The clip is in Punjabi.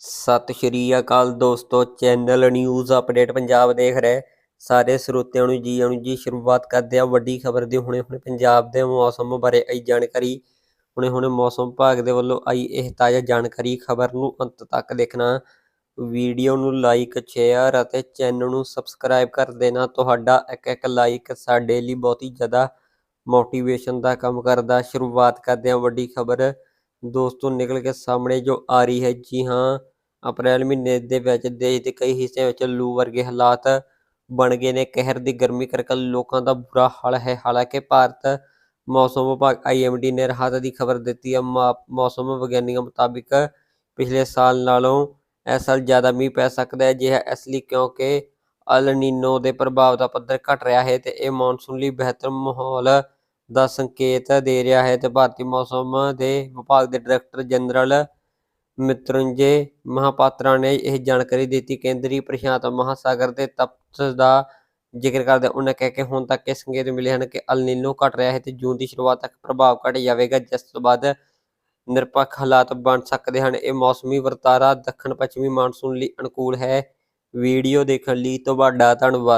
ਸਤਿ ਸ਼੍ਰੀ ਅਕਾਲ ਦੋਸਤੋ, ਚੈਨਲ ਨਿਊਜ਼ ਅਪਡੇਟ ਪੰਜਾਬ ਦੇਖ ਰਹੇ। ਸਾਰੇ ਸਰੋਤਿਆਂ ਨੂੰ ਜੀ ਆਇਆਂ ਜੀ ਸ਼ੁਰੂਆਤ ਕਰਦੇ ਆ ਵੱਡੀ ਖਬਰ ਦੀ। ਹੁਣੇ ਹੁਣੇ ਪੰਜਾਬ ਦੇ ਮੌਸਮ ਬਾਰੇ ਆਈ ਜਾਣਕਾਰੀ। ਹੁਣੇ ਹੁਣੇ ਮੌਸਮ ਵਿਭਾਗ ਦੇ ਵੱਲੋਂ ਆਈ ਇਹ ਤਾਜ਼ਾ ਜਾਣਕਾਰੀ। ਖਬਰ ਨੂੰ ਅੰਤ ਤੱਕ ਦੇਖਣਾ। ਵੀਡੀਓ ਨੂੰ ਲਾਈਕ, ਸ਼ੇਅਰ ਅਤੇ ਚੈਨਲ ਨੂੰ ਸਬਸਕ੍ਰਾਈਬ ਕਰ ਦੇਣਾ। ਤੁਹਾਡਾ ਇੱਕ ਇੱਕ ਲਾਈਕ ਸਾਡੇ ਲਈ ਬਹੁਤ ਹੀ ਜ਼ਿਆਦਾ ਮੋਟੀਵੇਸ਼ਨ ਦਾ ਕੰਮ ਕਰਦਾ। ਸ਼ੁਰੂਆਤ ਕਰਦੇ ਹਾਂ ਵੱਡੀ ਖਬਰ। ਦੋਸਤੋ, ਨਿਕਲ ਕੇ ਸਾਹਮਣੇ ਜੋ ਆ ਰਹੀ ਹੈ, ਜੀ ਹਾਂ, ਅਪ੍ਰੈਲ ਮਹੀਨੇ ਦੇ ਵਿੱਚ ਦੇਸ਼ ਦੇ ਕਈ ਹਿੱਸਿਆਂ ਵਿੱਚ ਲੂ ਵਰਗੇ ਹਾਲਾਤ ਬਣ ਗਏ ਨੇ। ਕਹਿਰ ਦੀ ਗਰਮੀ ਕਰਕੇ ਲੋਕਾਂ ਦਾ ਬੁਰਾ ਹਾਲ ਹੈ। ਹਾਲਾਂਕਿ ਭਾਰਤ ਮੌਸਮ ਵਿਭਾਗ ਆਈਐਮਡੀ ਨੇ ਰਾਹਤ ਦੀ ਖਬਰ ਦਿੱਤੀ ਹੈ। ਮਾ- ਮੌਸਮ ਵਿਗਿਆਨੀਆਂ ਮੁਤਾਬਿਕ ਪਿਛਲੇ ਸਾਲ ਨਾਲੋਂ ਇਸ ਸਾਲ ਜ਼ਿਆਦਾ ਮੀਂਹ ਪੈ ਸਕਦਾ ਹੈ। ਜਿਹਾ ਇਸ ਲਈ ਕਿਉਂਕਿ ਅਲ ਨੀਨੋ ਦੇ ਪ੍ਰਭਾਵ ਦਾ ਪੱਧਰ ਘਟ ਰਿਹਾ ਹੈ ਤੇ ਇਹ ਮੌਨਸੂਨ ਲਈ ਬਿਹਤਰ ਮਾਹੌਲ ਦਾ ਸੰਕੇਤ ਦੇ ਰਿਹਾ ਹੈ ਤੇ ਭਾਰਤੀ ਮੌਸਮ ਦੇ ਵਿਭਾਗ ਦੇ ਡਾਇਰੈਕਟਰ ਜਨਰਲ ਮਿਤਰੰਜੇ ਮਹਾਪਾਤਰਾ ਨੇ ਇਹ ਜਾਣਕਾਰੀ ਦਿੱਤੀ। ਕੇਂਦਰੀ ਪ੍ਰਸ਼ਾਂਤ ਮਹਾਸਾਗਰ ਦੇ ਤਪਤ ਦਾ ਜ਼ਿਕਰ ਕਰਦੇ ਉਹਨਾਂ ਕਹਿ ਕੇ ਹੁਣ ਤੱਕ ਇਹ ਸੰਕੇਤ ਮਿਲੇ ਹਨ ਕਿ ਅਲ ਨੀਨੋ ਘਟ ਰਿਹਾ ਹੈ ਤੇ ਜੂਨ ਦੀ ਸ਼ੁਰੂਆਤ ਤੱਕ ਪ੍ਰਭਾਵ ਘਟ ਜਾਵੇਗਾ, ਜਿਸ ਤੋਂ ਬਾਅਦ ਨਿਰਪੱਖ ਹਾਲਾਤ ਬਣ ਸਕਦੇ ਹਨ। ਇਹ ਮੌਸਮੀ ਵਰਤਾਰਾ ਦੱਖਣ ਪੱਛਮੀ ਮਾਨਸੂਨ ਲਈ ਅਨੁਕੂਲ ਹੈ। ਵੀਡੀਓ ਦੇਖਣ ਲਈ ਤੁਹਾਡਾ ਧੰਨਵਾਦ।